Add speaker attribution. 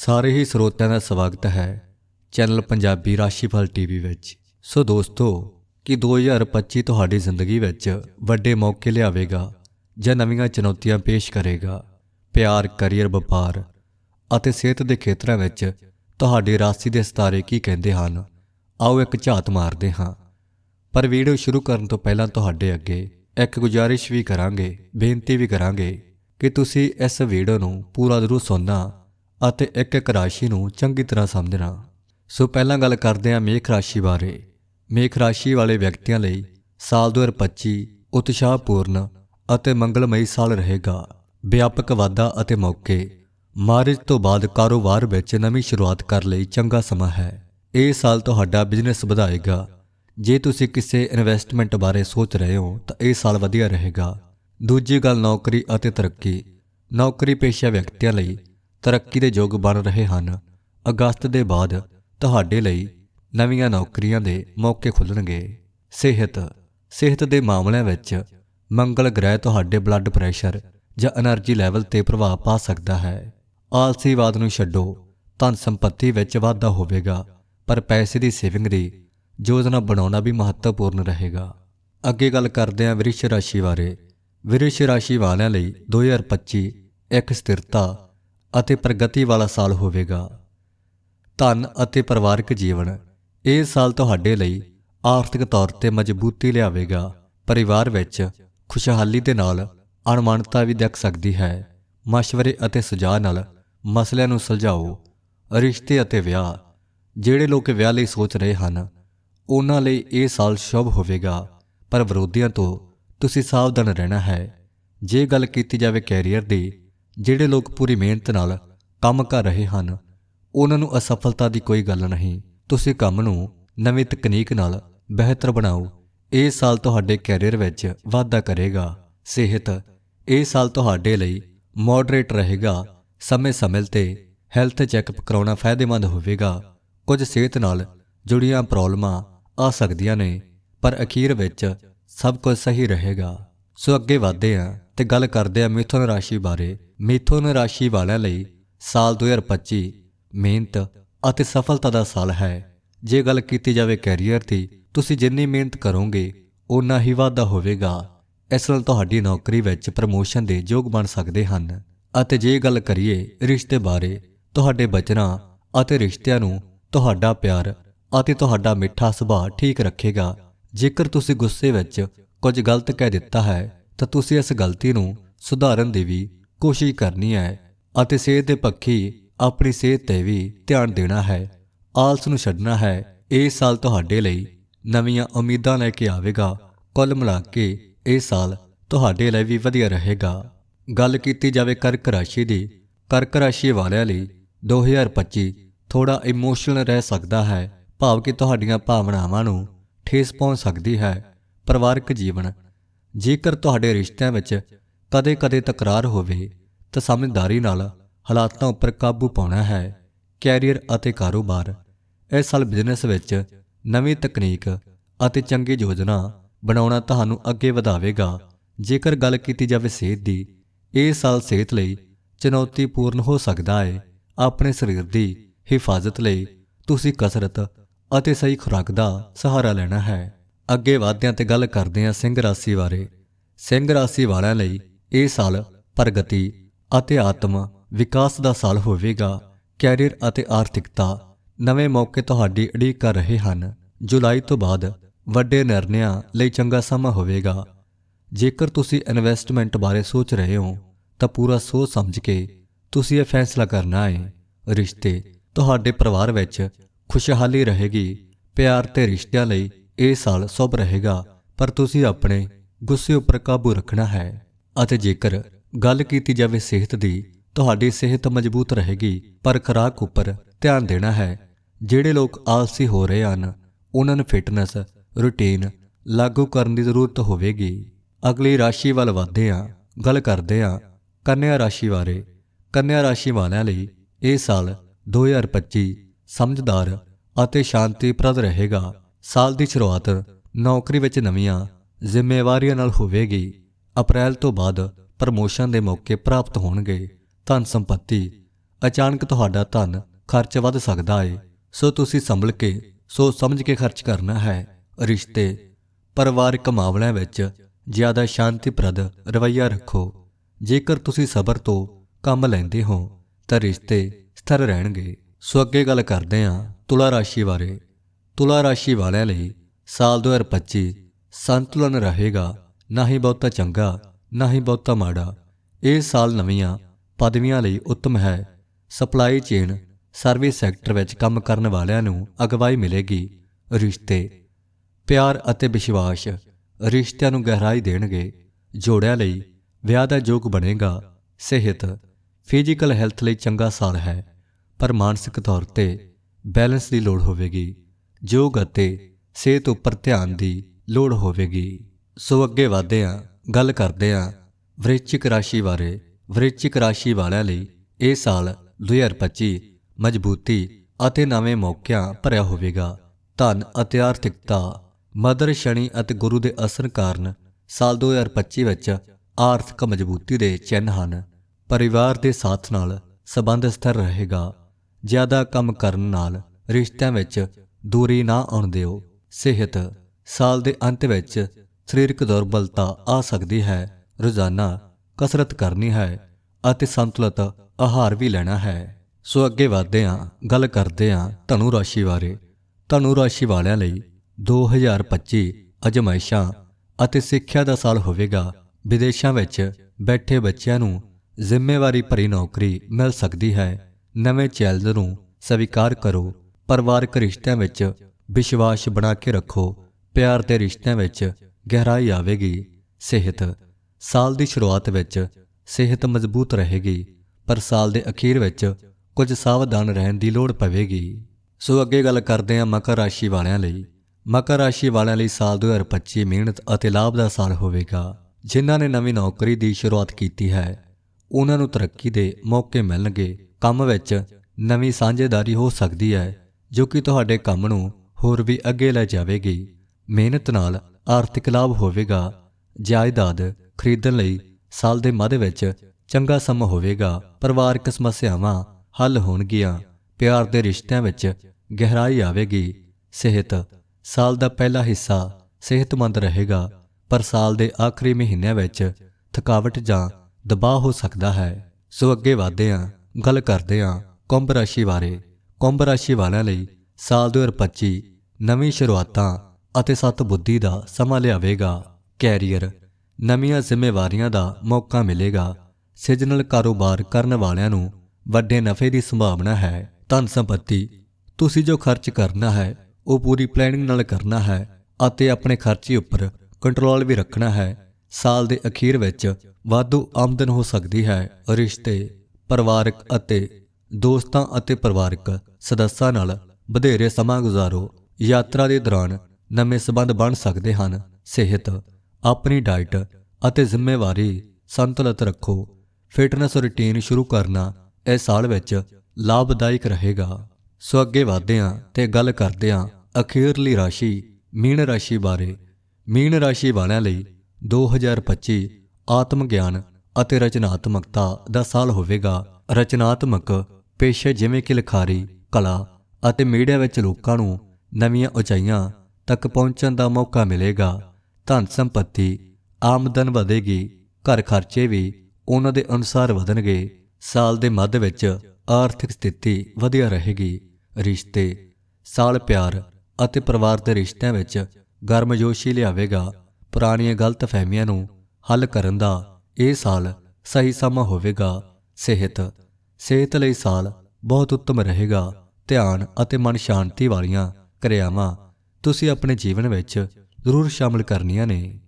Speaker 1: ਸਾਰੇ ਹੀ ਸਰੋਤਿਆਂ ਦਾ ਸਵਾਗਤ ਹੈ ਚੈਨਲ ਪੰਜਾਬੀ ਰਾਸ਼ੀਫਲ ਟੀਵੀ ਵਿੱਚ। ਸੋ ਦੋਸਤੋ, ਕਿ 2025 ਤੁਹਾਡੀ ਜ਼ਿੰਦਗੀ ਵਿੱਚ ਵੱਡੇ ਮੌਕੇ ਲਿਆਵੇਗਾ ਜਾਂ ਨਵੀਆਂ ਚੁਣੌਤੀਆਂ ਪੇਸ਼ ਕਰੇਗਾ? ਪਿਆਰ, ਕੈਰੀਅਰ, ਵਪਾਰ ਅਤੇ ਸਿਹਤ ਦੇ ਖੇਤਰਾਂ ਵਿੱਚ ਤੁਹਾਡੀ ਰਾਸ਼ੀ ਦੇ ਸਿਤਾਰੇ ਕੀ ਕਹਿੰਦੇ ਹਨ? ਆਓ ਇੱਕ ਝਾਤ ਮਾਰਦੇ ਹਾਂ। ਪਰ ਵੀਡੀਓ ਸ਼ੁਰੂ ਕਰਨ ਤੋਂ ਪਹਿਲਾਂ ਤੁਹਾਡੇ ਅੱਗੇ ਇੱਕ ਗੁਜ਼ਾਰਿਸ਼ ਵੀ ਕਰਾਂਗੇ, ਬੇਨਤੀ ਵੀ ਕਰਾਂਗੇ ਕਿ ਤੁਸੀਂ ਇਸ ਵੀਡੀਓ ਨੂੰ ਪੂਰਾ ਜ਼ਰੂਰ ਸੁਣਨਾ ਅਤੇ ਇੱਕ ਇੱਕ ਰਾਸ਼ੀ ਨੂੰ ਚੰਗੀ ਤਰ੍ਹਾਂ ਸਮਝਣਾ। ਸੋ ਪਹਿਲਾਂ ਗੱਲ ਕਰਦੇ ਹਾਂ ਮੇਖ ਰਾਸ਼ੀ ਬਾਰੇ। ਮੇਖ ਰਾਸ਼ੀ ਵਾਲੇ ਵਿਅਕਤੀਆਂ ਲਈ ਸਾਲ 2025 ਉਤਸ਼ਾਹਪੂਰਨ ਅਤੇ ਮੰਗਲਮਈ ਸਾਲ ਰਹੇਗਾ। ਵਿਆਪਕ ਵਾਧਾ ਅਤੇ ਮੌਕੇ। ਮਾਰਚ ਤੋਂ ਬਾਅਦ ਕਾਰੋਬਾਰ ਵਿੱਚ ਨਵੀਂ ਸ਼ੁਰੂਆਤ ਕਰਨ ਲਈ ਚੰਗਾ ਸਮਾਂ ਹੈ। ਇਹ ਸਾਲ ਤੁਹਾਡਾ ਬਿਜ਼ਨਸ ਵਧਾਏਗਾ। ਜੇ ਤੁਸੀਂ ਕਿਸੇ ਇਨਵੈਸਟਮੈਂਟ ਬਾਰੇ ਸੋਚ ਰਹੇ ਹੋ ਤਾਂ ਇਹ ਸਾਲ ਵਧੀਆ ਰਹੇਗਾ। ਦੂਜੀ ਗੱਲ ਨੌਕਰੀ ਅਤੇ ਤਰੱਕੀ। ਨੌਕਰੀ ਪੇਸ਼ਾ ਵਿਅਕਤੀਆਂ ਲਈ ਤਰੱਕੀ ਦੇ ਯੁੱਗ ਬਣ ਰਹੇ ਹਨ। ਅਗਸਤ ਦੇ ਬਾਅਦ ਤੁਹਾਡੇ ਲਈ ਨਵੀਆਂ ਨੌਕਰੀਆਂ ਦੇ ਮੌਕੇ ਖੁੱਲਣਗੇ ਸਿਹਤ। ਸਿਹਤ ਦੇ ਮਾਮਲਿਆਂ ਵਿੱਚ ਮੰਗਲ ਗ੍ਰਹਿ ਤੁਹਾਡੇ ਬਲੱਡ ਪ੍ਰੈਸ਼ਰ ਜਾਂ એનર્ਜੀ ਲੈਵਲ ਤੇ ਪ੍ਰਭਾਵ ਪਾ ਸਕਦਾ ਹੈ। ਆਲਸੀਵਾਦ ਨੂੰ ਛੱਡੋ, ਧਨ ਸੰਪਤੀ ਵਿੱਚ ਵਾਧਾ ਹੋਵੇਗਾ, ਪਰ ਪੈਸੇ ਦੀ ਸੇਵਿੰਗ ਦੀ ਯੋਜਨਾ ਬਣਾਉਣਾ ਵੀ ਮਹੱਤਵਪੂਰਨ ਰਹੇਗਾ। ਅੱਗੇ ਗੱਲ ਕਰਦੇ ਹਾਂ ਵਿਰਿਸ਼ ਰਾਸ਼ੀ ਬਾਰੇ। ਵਿਰਿਸ਼ ਰਾਸ਼ੀ ਵਾਲਿਆਂ ਲਈ 2025 ਇੱਕ ਸਥਿਰਤਾ ਅਤੇ ਪ੍ਰਗਤੀ ਵਾਲਾ ਸਾਲ ਹੋਵੇਗਾ। ਧਨ ਅਤੇ ਪਰਿਵਾਰਕ ਜੀਵਨ ਇਹ ਸਾਲ ਤੁਹਾਡੇ ਲਈ ਆਰਥਿਕ ਤੌਰ ਤੇ ਮਜ਼ਬੂਤੀ ਲਿਆਵੇਗਾ। ਪਰਿਵਾਰ ਵਿੱਚ ਖੁਸ਼ਹਾਲੀ ਦੇ ਨਾਲ ਅਣਮਾਨਤਾ ਵੀ ਦਿਖ ਸਕਦੀ ਹੈ। ਮਸ਼ਵਰੇ ਅਤੇ ਸੁਝਾਅ ਨਾਲ ਮਸਲਿਆਂ ਨੂੰ ਸੁਲਝਾਓ। ਰਿਸ਼ਤੇ ਅਤੇ ਵਿਆਹ, ਜਿਹੜੇ ਲੋਕ ਵਿਆਹ ਲਈ ਸੋਚ ਰਹੇ ਹਨ, ਉਹਨਾਂ ਲਈ ਇਹ ਸਾਲ ਸ਼ੁਭ ਹੋਵੇਗਾ। ਪਰ ਵਿਰੋਧੀਆਂ ਤੋਂ ਤੁਸੀਂ ਸਾਵਧਾਨ ਰਹਿਣਾ ਹੈ। ਜੇ ਗੱਲ ਕੀਤੀ ਜਾਵੇ ਕੈਰੀਅਰ ਦੀ ਜਿਹੜੇ ਲੋਕ ਪੂਰੀ ਮਿਹਨਤ ਨਾਲ ਕੰਮ ਕਰ ਰਹੇ ਹਨ, ਉਹਨਾਂ ਨੂੰ ਅਸਫਲਤਾ ਦੀ ਕੋਈ ਗੱਲ ਨਹੀਂ। ਤੁਸੀਂ ਕੰਮ ਨੂੰ ਨਵੀਂ ਤਕਨੀਕ ਨਾਲ ਬਿਹਤਰ ਬਣਾਓ। ਇਹ ਸਾਲ ਤੁਹਾਡੇ ਕੈਰੀਅਰ ਵਿੱਚ ਵਾਧਾ ਕਰੇਗਾ। ਸਿਹਤ ਇਹ ਸਾਲ ਤੁਹਾਡੇ ਲਈ ਮੋਡਰੇਟ ਰਹੇਗਾ। ਸਮੇਂ-ਸਮੇਂ ਤੇ ਹੈਲਥ ਚੈੱਕਅਪ ਕਰਾਉਣਾ ਫਾਇਦੇਮੰਦ ਹੋਵੇਗਾ। ਕੁਝ ਸਿਹਤ ਨਾਲ ਜੁੜੀਆਂ ਪ੍ਰੋਬਲਮਾਂ ਆ ਸਕਦੀਆਂ ਨੇ, ਪਰ ਅਖੀਰ ਵਿੱਚ ਸਭ ਕੁਝ ਸਹੀ ਰਹੇਗਾ। ਸੋ ਅੱਗੇ ਵਧਦੇ ਹਾਂ ਤੇ ਗੱਲ ਕਰਦੇ ਹਾਂ ਮਿਥੁਨ ਰਾਸ਼ੀ ਬਾਰੇ। ਮਿਥੁਨ ਰਾਸ਼ੀ ਵਾਲਿਆਂ ਲਈ ਸਾਲ 2025 ਮਿਹਨਤ ਅਤੇ ਸਫਲਤਾ ਦਾ ਸਾਲ ਹੈ। ਜੇ ਗੱਲ ਕੀਤੀ ਜਾਵੇ ਕੈਰੀਅਰ ਦੀ, ਤੁਸੀਂ ਜਿੰਨੀ ਮਿਹਨਤ ਕਰੋਗੇ ਉਨਾ ਹੀ ਵਾਧਾ ਹੋਵੇਗਾ। ਇਸ ਨਾਲ ਤੁਹਾਡੀ ਨੌਕਰੀ ਵਿੱਚ ਪ੍ਰਮੋਸ਼ਨ ਦੇ ਯੋਗ ਬਣ ਸਕਦੇ ਹਨ। ਅਤੇ ਜੇ ਗੱਲ ਕਰੀਏ ਰਿਸ਼ਤੇ ਬਾਰੇ, ਤੁਹਾਡੇ ਬਚਨਾਂ ਅਤੇ ਰਿਸ਼ਤਿਆਂ ਨੂੰ ਤੁਹਾਡਾ ਪਿਆਰ ਅਤੇ ਤੁਹਾਡਾ ਮਿੱਠਾ ਸੁਭਾਅ ਠੀਕ ਰੱਖੇਗਾ। ਜੇਕਰ ਤੁਸੀਂ ਗੁੱਸੇ ਵਿੱਚ ਕੁਝ ਗਲਤ ਕਹਿ ਦਿੱਤਾ ਹੈ, ਤਾਂ ਤੁਸੀਂ ਇਸ ਗਲਤੀ ਨੂੰ ਸੁਧਾਰਨ ਦੀ ਵੀ ਕੋਸ਼ਿਸ਼ ਕਰਨੀ ਹੈ ਅਤੇ ਸਿਹਤ ਦੇ ਪੱਖੀ ਆਪਣੀ ਸਿਹਤ ਤੇ ਵੀ ਧਿਆਨ ਦੇਣਾ ਹੈ। ਆਲਸ ਨੂੰ ਛੱਡਣਾ ਹੈ। ਇਹ ਸਾਲ ਤੁਹਾਡੇ ਲਈ ਨਵੀਆਂ ਉਮੀਦਾਂ ਲੈ ਕੇ ਆਵੇਗਾ। ਕੁੱਲ ਮਿਲਾ ਕੇ ਇਹ ਸਾਲ ਤੁਹਾਡੇ ਲਈ ਵੀ ਵਧੀਆ ਰਹੇਗਾ। ਗੱਲ ਕੀਤੀ ਜਾਵੇ ਕਰਕ ਰਾਸ਼ੀ ਦੀ, ਕਰਕ ਰਾਸ਼ੀ ਵਾਲਿਆਂ ਲਈ 2025 ਥੋੜਾ ਇਮੋਸ਼ਨਲ ਰਹਿ ਸਕਦਾ ਹੈ। ਭਾਵ ਕਿ ਤੁਹਾਡੀਆਂ ਭਾਵਨਾਵਾਂ ਨੂੰ ਠੇਸ ਪਹੁੰਚ ਸਕਦੀ ਹੈ। ਪਰਿਵਾਰਕ ਜੀਵਨ, ਜੇਕਰ ਤੁਹਾਡੇ ਰਿਸ਼ਤਿਆਂ ਵਿੱਚ ਕਦੇ-ਕਦੇ ਤਕਰਾਰ ਹੋਵੇ ਤਾਂ ਸਮਝਦਾਰੀ ਨਾਲ ਹਾਲਾਤਾਂ ਉੱਪਰ ਕਾਬੂ ਪਾਉਣਾ ਹੈ, ਕੈਰੀਅਰ ਅਤੇ ਕਾਰੋਬਾਰ। ਇਸ ਸਾਲ ਬਿਜ਼ਨਸ ਵਿੱਚ ਨਵੀਂ ਤਕਨੀਕ ਅਤੇ ਚੰਗੀ ਯੋਜਨਾ ਬਣਾਉਣਾ ਤੁਹਾਨੂੰ ਅੱਗੇ ਵਧਾਵੇਗਾ। ਜੇਕਰ ਗੱਲ ਕੀਤੀ ਜਾਵੇ ਸਿਹਤ ਦੀ, ਇਹ ਸਾਲ ਸਿਹਤ ਲਈ ਚੁਣੌਤੀਪੂਰਨ ਹੋ ਸਕਦਾ ਹੈ। ਆਪਣੇ ਸਰੀਰ ਦੀ ਹਿਫਾਜ਼ਤ ਲਈ ਤੁਸੀਂ ਕਸਰਤ ਅਤੇ ਸਹੀ ਖੁਰਾਕ ਦਾ ਸਹਾਰਾ ਲੈਣਾ ਹੈ। ਅੱਗੇ ਵਧਦਿਆਂ ਤੇ ਗੱਲ ਕਰਦੇ ਹਾਂ ਸਿੰਘ ਰਾਸ਼ੀ ਬਾਰੇ। ਸਿੰਘ ਰਾਸ਼ੀ ਵਾਲਿਆਂ ਲਈ ਇਹ ਸਾਲ ਪ੍ਰਗਤੀ ਅਤੇ ਆਤਮ ਵਿਕਾਸ ਦਾ ਸਾਲ ਹੋਵੇਗਾ। ਕੈਰੀਅਰ ਅਤੇ ਆਰਥਿਕਤਾ ਨਵੇਂ ਮੌਕੇ ਤੁਹਾਡੀ ਉਡੀਕ ਕਰ ਰਹੇ ਹਨ। ਜੁਲਾਈ ਤੋਂ ਬਾਅਦ ਵੱਡੇ ਨਿਰਣਿਆਂ ਲਈ ਚੰਗਾ ਸਮਾਂ ਹੋਵੇਗਾ। ਜੇਕਰ ਤੁਸੀਂ ਇਨਵੈਸਟਮੈਂਟ ਬਾਰੇ ਸੋਚ ਰਹੇ ਹੋ, ਤਾਂ ਪੂਰਾ ਸੋਚ ਸਮਝ ਕੇ ਤੁਸੀਂ ਇਹ ਫੈਸਲਾ ਕਰਨਾ ਹੈ। ਰਿਸ਼ਤੇ ਤੁਹਾਡੇ ਪਰਿਵਾਰ ਵਿੱਚ ਖੁਸ਼ਹਾਲੀ ਰਹੇਗੀ। ਪਿਆਰ ਤੇ ਰਿਸ਼ਤਿਆਂ ਲਈ ਇਹ ਸਾਲ ਸ਼ੁਭ ਰਹੇਗਾ, ਪਰ ਤੁਸੀਂ ਆਪਣੇ ਗੁੱਸੇ ਉੱਪਰ ਕਾਬੂ ਰੱਖਣਾ ਹੈ। ਅਤੇ ਜੇਕਰ ਗੱਲ ਕੀਤੀ ਜਾਵੇ ਸਿਹਤ ਦੀ, ਤੁਹਾਡੀ ਸਿਹਤ ਮਜ਼ਬੂਤ ਰਹੇਗੀ, ਪਰ ਖੁਰਾਕ ਉੱਪਰ ਧਿਆਨ ਦੇਣਾ ਹੈ। ਜਿਹੜੇ ਲੋਕ ਆਲਸੀ ਹੋ ਰਹੇ ਹਨ, ਉਹਨਾਂ ਨੂੰ ਫਿਟਨੈਸ, ਰੁਟੀਨ ਲਾਗੂ ਕਰਨ ਦੀ ਜ਼ਰੂਰਤ ਹੋਵੇਗੀ। ਅਗਲੀ ਰਾਸ਼ੀ ਵੱਲ ਵਧਦੇ ਹਾਂ, ਗੱਲ ਕਰਦੇ ਹਾਂ ਕੰਨਿਆ ਰਾਸ਼ੀ ਬਾਰੇ। ਕੰਨਿਆ ਰਾਸ਼ੀ ਵਾਲਿਆਂ ਲਈ ਇਹ ਸਾਲ 2025 ਸਮਝਦਾਰ ਅਤੇ ਸ਼ਾਂਤੀਪ੍ਰਦ ਰਹੇਗਾ। ਸਾਲ ਦੀ ਸ਼ੁਰੂਆਤ ਨੌਕਰੀ ਵਿੱਚ ਨਵੀਆਂ ਜ਼ਿੰਮੇਵਾਰੀਆਂ ਨਾਲ ਹੋਵੇਗੀ। ਅਪ੍ਰੈਲ ਤੋਂ ਬਾਅਦ ਪ੍ਰਮੋਸ਼ਨ ਦੇ ਮੌਕੇ ਪ੍ਰਾਪਤ ਹੋਣਗੇ। ਧਨ ਸੰਪਤੀ, ਅਚਾਨਕ ਤੁਹਾਡਾ ਧਨ ਖਰਚ ਵੱਧ ਸਕਦਾ ਹੈ ਸੋ ਤੁਸੀਂ ਸੰਭਲ ਕੇ, ਸੋਚ ਸਮਝ ਕੇ ਖਰਚ ਕਰਨਾ ਹੈ। ਰਿਸ਼ਤੇ, ਪਰਿਵਾਰਕ ਮਾਮਲਿਆਂ ਵਿੱਚ ਜ਼ਿਆਦਾ ਸ਼ਾਂਤੀਪ੍ਰਦ ਰਵੱਈਆ ਰੱਖੋ। ਜੇਕਰ ਤੁਸੀਂ ਸਬਰ ਤੋਂ ਕੰਮ ਲੈਂਦੇ ਹੋ, ਤਾਂ ਰਿਸ਼ਤੇ ਸਥਿਰ ਰਹਿਣਗੇ। ਸੋ ਅੱਗੇ ਗੱਲ ਕਰਦੇ ਹਾਂ ਤੁਲਾ ਰਾਸ਼ੀ ਬਾਰੇ। ਤੁਲਾ ਰਾਸ਼ੀ ਵਾਲਿਆਂ ਲਈ ਸਾਲ 2025 ਸੰਤੁਲਨ ਰਹੇਗਾ। ਨਾ ਹੀ ਬਹੁਤਾ ਚੰਗਾ, ਨਾ ਹੀ ਬਹੁਤਾ ਮਾੜਾ। ਇਹ ਸਾਲ ਨਵੀਆਂ ਪਦਵੀਆਂ ਲਈ ਉੱਤਮ ਹੈ। ਸਪਲਾਈ ਚੇਨ ਸਰਵਿਸ ਸੈਕਟਰ ਵਿੱਚ ਕੰਮ ਕਰਨ ਵਾਲਿਆਂ ਨੂੰ ਅਗਵਾਈ ਮਿਲੇਗੀ। ਰਿਸ਼ਤੇ, ਪਿਆਰ ਅਤੇ ਵਿਸ਼ਵਾਸ ਰਿਸ਼ਤਿਆਂ ਨੂੰ ਗਹਿਰਾਈ ਦੇਣਗੇ। ਜੋੜਿਆਂ ਲਈ ਵਿਆਹ ਦਾ ਯੋਗ ਬਣੇਗਾ। ਸਿਹਤ, ਫਿਜ਼ੀਕਲ ਹੈਲਥ ਲਈ ਚੰਗਾ ਸਾਲ ਹੈ। ਪਰ ਮਾਨਸਿਕ ਤੌਰ ਤੇ ਬੈਲੈਂਸ ਦੀ ਲੋੜ ਹੋਵੇਗੀ। ਯੋਗ ਅਤੇ ਸਿਹਤ ਉੱਪਰ ਧਿਆਨ ਦੀ ਲੋੜ ਹੋਵੇਗੀ। ਸੋ ਅੱਗੇ ਵਧਦੇ ਹਾਂ ਗੱਲ ਕਰਦੇ ਹਾਂ ਵ੍ਰਿਸ਼ਚਿਕ ਰਾਸ਼ੀ ਬਾਰੇ। ਵ੍ਰਿਸ਼ਚਿਕ ਰਾਸ਼ੀ ਵਾਲਿਆਂ ਲਈ ਇਹ ਸਾਲ 2025 ਮਜ਼ਬੂਤੀ ਅਤੇ ਨਵੇਂ ਮੌਕਿਆਂ ਭਰਿਆ ਹੋਵੇਗਾ। ਧਨ ਅਤੇ ਆਰਥਿਕਤਾ, ਮਦਰ, ਸ਼ਨੀ ਅਤੇ ਗੁਰੂ ਦੇ ਅਸਰ ਕਾਰਨ ਸਾਲ 2025 ਵਿੱਚ ਆਰਥਿਕ ਮਜ਼ਬੂਤੀ ਦੇ ਚਿੰਨ੍ਹ ਹਨ। ਪਰਿਵਾਰ ਦੇ ਸਾਥ ਨਾਲ ਸਬੰਧ ਸਥਿਰ ਰਹੇਗਾ। ਜ਼ਿਆਦਾ ਕੰਮ ਕਰਨ ਨਾਲ ਰਿਸ਼ਤਿਆਂ ਵਿੱਚ ਦੂਰੀ ਨਾ ਆਉਣ ਦਿਓ। ਸਿਹਤ, ਸਾਲ ਦੇ ਅੰਤ ਵਿੱਚ ਸਰੀਰਕ ਦੁਰਬਲਤਾ ਆ ਸਕਦੀ ਹੈ, ਰੋਜ਼ਾਨਾ ਕਸਰਤ ਕਰਨੀ ਹੈ ਅਤੇ ਸੰਤੁਲਿਤ ਆਹਾਰ ਵੀ ਲੈਣਾ ਹੈ। ਸੋ ਅੱਗੇ ਵਧਦੇ ਹਾਂ, ਗੱਲ ਕਰਦੇ ਹਾਂ ਧਨੂ ਰਾਸ਼ੀ ਬਾਰੇ। ਧਨੂ ਰਾਸ਼ੀ ਵਾਲਿਆਂ ਲਈ 2025 ਅਜਮਾਇਸ਼ਾਂ ਅਤੇ ਸਿੱਖਿਆ ਦਾ ਸਾਲ ਹੋਵੇਗਾ। ਵਿਦੇਸ਼ਾਂ ਵਿੱਚ ਬੈਠੇ ਬੱਚਿਆਂ ਨੂੰ ਜ਼ਿੰਮੇਵਾਰੀ ਭਰੀ ਨੌਕਰੀ ਮਿਲ ਸਕਦੀ ਹੈ। ਨਵੇਂ ਚੈਲੰਜ ਨੂੰ ਸਵੀਕਾਰ ਕਰੋ। ਪਰਿਵਾਰਕ ਰਿਸ਼ਤਿਆਂ ਵਿੱਚ ਵਿਸ਼ਵਾਸ ਬਣਾ ਕੇ ਰੱਖੋ। ਪਿਆਰ ਦੇ ਰਿਸ਼ਤਿਆਂ ਵਿੱਚ ਗਹਿਰਾਈ ਆਵੇਗੀ, ਸਿਹਤ। ਸਾਲ ਦੀ ਸ਼ੁਰੂਆਤ ਵਿੱਚ ਸਿਹਤ ਮਜ਼ਬੂਤ ਰਹੇਗੀ, ਪਰ ਸਾਲ ਦੇ ਅਖੀਰ ਵਿੱਚ ਕੁਝ ਸਾਵਧਾਨ ਰਹਿਣ ਦੀ ਲੋੜ ਪਵੇਗੀ। ਸੋ ਅੱਗੇ ਗੱਲ ਕਰਦੇ ਹਾਂ ਮਕਰ ਰਾਸ਼ੀ ਵਾਲਿਆਂ ਲਈ। ਮਕਰ ਰਾਸ਼ੀ ਵਾਲਿਆਂ ਲਈ ਸਾਲ 2025 ਮਿਹਨਤ ਅਤੇ ਲਾਭ ਦਾ ਸਾਲ ਹੋਵੇਗਾ। ਜਿਨ੍ਹਾਂ ਨੇ ਨਵੀਂ ਨੌਕਰੀ ਦੀ ਸ਼ੁਰੂਆਤ ਕੀਤੀ ਹੈ, ਉਹਨਾਂ ਨੂੰ ਤਰੱਕੀ ਦੇ ਮੌਕੇ ਮਿਲਣਗੇ। ਕੰਮ ਵਿੱਚ ਨਵੀਂ ਸਾਂਝੇਦਾਰੀ ਹੋ ਸਕਦੀ ਹੈ, ਜੋ ਕਿ ਤੁਹਾਡੇ ਕੰਮ ਨੂੰ ਹੋਰ ਵੀ ਅੱਗੇ ਲੈ ਜਾਵੇਗੀ। ਮਿਹਨਤ ਨਾਲ ਆਰਥਿਕ ਲਾਭ ਹੋਵੇਗਾ, ਜਾਇਦਾਦ ਖਰੀਦਣ ਲਈ ਸਾਲ ਦੇ ਮੱਧ ਵਿੱਚ ਚੰਗਾ ਸਮਾਂ ਹੋਵੇਗਾ, ਪਰਿਵਾਰਕ ਸਮੱਸਿਆਵਾਂ ਹੱਲ ਹੋਣਗੀਆਂ, ਪਿਆਰ ਦੇ ਰਿਸ਼ਤਿਆਂ ਵਿੱਚ ਗਹਿਰਾਈ ਆਵੇਗੀ, ਸਿਹਤ ਸਾਲ ਦਾ ਪਹਿਲਾ ਹਿੱਸਾ ਸਿਹਤਮੰਦ ਰਹੇਗਾ, ਪਰ ਸਾਲ ਦੇ ਆਖਰੀ ਮਹੀਨਿਆਂ ਵਿੱਚ ਥਕਾਵਟ ਜਾਂ ਦਬਾਅ ਹੋ ਸਕਦਾ ਹੈ। ਸੋ ਅੱਗੇ ਵਧਦੇ ਹਾਂ, ਗੱਲ ਕਰਦੇ ਹਾਂ ਕੁੰਭ ਰਾਸ਼ੀ ਬਾਰੇ। ਕੁੰਭ ਰਾਸ਼ੀ ਵਾਲਿਆਂ ਲਈ ਸਾਲ 2025 ਨਵੀਂ ਸ਼ੁਰੂਆਤਾਂ ਅਤੇ ਸਤ ਬੁੱਧੀ ਦਾ ਸਮਾਂ ਲਿਆਵੇਗਾ। ਕੈਰੀਅਰ, ਨਵੀਆਂ ਜ਼ਿੰਮੇਵਾਰੀਆਂ ਦਾ ਮੌਕਾ ਮਿਲੇਗਾ। ਸਿਜਨਲ ਕਾਰੋਬਾਰ ਕਰਨ ਵਾਲਿਆਂ ਨੂੰ ਵੱਡੇ ਨਫੇ ਦੀ ਸੰਭਾਵਨਾ ਹੈ। ਧਨ ਸੰਪਤੀ, ਤੁਸੀਂ ਜੋ ਖਰਚ ਕਰਨਾ ਹੈ, ਉਹ ਪੂਰੀ ਪਲੈਨਿੰਗ ਨਾਲ ਕਰਨਾ ਹੈ ਅਤੇ ਆਪਣੇ ਖਰਚੇ ਉੱਪਰ ਕੰਟਰੋਲ ਵੀ ਰੱਖਣਾ ਹੈ। ਸਾਲ ਦੇ ਅਖੀਰ ਵਿੱਚ ਵਾਧੂ ਆਮਦਨ ਹੋ ਸਕਦੀ ਹੈ। ਰਿਸ਼ਤੇ, ਪਰਿਵਾਰਕ ਅਤੇ ਦੋਸਤਾਂ ਅਤੇ ਪਰਿਵਾਰਕ ਸਦੱਸਾਂ ਨਾਲ ਵਧੇਰੇ ਸਮਾਂ ਗੁਜ਼ਾਰੋ। ਯਾਤਰਾ ਦੇ ਦੌਰਾਨ ਨਵੇਂ ਸਬੰਧ ਬਣ ਸਕਦੇ ਹਨ। ਸਿਹਤ, ਆਪਣੀ ਡਾਈਟ ਅਤੇ ਜ਼ਿੰਮੇਵਾਰੀ ਸੰਤੁਲਿਤ ਰੱਖੋ। ਫਿਟਨੈਸ ਰੁਟੀਨ ਸ਼ੁਰੂ ਕਰਨਾ ਇਸ ਸਾਲ ਵਿੱਚ ਲਾਭਦਾਇਕ ਰਹੇਗਾ। ਸੋ ਅੱਗੇ ਵਧਦੇ ਹਾਂ ਤੇ ਗੱਲ ਕਰਦੇ ਹਾਂ ਅਖੀਰਲੀ ਰਾਸ਼ੀ ਮੀਨ ਰਾਸ਼ੀ ਬਾਰੇ। ਮੀਨ ਰਾਸ਼ੀ ਵਾਲਿਆਂ ਲਈ 2025 ਆਤਮ ਗਿਆਨ ਅਤੇ ਰਚਨਾਤਮਕਤਾ ਦਾ ਸਾਲ ਹੋਵੇਗਾ। ਰਚਨਾਤਮਕ ਪੇਸ਼ੇ ਜਿਵੇਂ ਕਿ ਲਿਖਾਰੀ, ਕਲਾ ਅਤੇ ਮੀਡੀਆ ਵਿੱਚ ਲੋਕਾਂ ਨੂੰ ਨਵੀਆਂ ਉਚਾਈਆਂ ਤੱਕ ਪਹੁੰਚਣ ਦਾ ਮੌਕਾ ਮਿਲੇਗਾ, ਧਨ ਸੰਪਤੀ, ਆਮਦਨ ਵਧੇਗੀ, ਘਰ ਖਰਚੇ ਵੀ ਉਹਨਾਂ ਦੇ ਅਨੁਸਾਰ ਵਧਣਗੇ। ਸਾਲ ਦੇ ਮੱਧ ਵਿੱਚ ਆਰਥਿਕ ਸਥਿਤੀ ਵਧੀਆ ਰਹੇਗੀ। ਰਿਸ਼ਤੇ, ਸਾਲ ਪਿਆਰ ਅਤੇ ਪਰਿਵਾਰ ਦੇ ਰਿਸ਼ਤਿਆਂ ਵਿੱਚ ਗਰਮਜੋਸ਼ੀ ਲਿਆਵੇਗਾ। ਪੁਰਾਣੀਆਂ ਗਲਤਫਹਿਮੀਆਂ ਨੂੰ ਹੱਲ ਕਰਨ ਦਾ ਇਹ ਸਾਲ ਸਹੀ ਸਮਾਂ ਹੋਵੇਗਾ। ਸਿਹਤ ਸਿਹਤ ਲਈ ਸਾਲ ਬਹੁਤ ਉੱਤਮ ਰਹੇਗਾ। ਧਿਆਨ ਅਤੇ ਮਨ ਸ਼ਾਂਤੀ ਵਾਲੀਆਂ ਕਿਰਿਆਵਾਂ ਤੁਸੀਂ ਆਪਣੇ ਜੀਵਨ ਵਿੱਚ ਜ਼ਰੂਰ ਸ਼ਾਮਲ ਕਰਨੀਆਂ ਨੇ।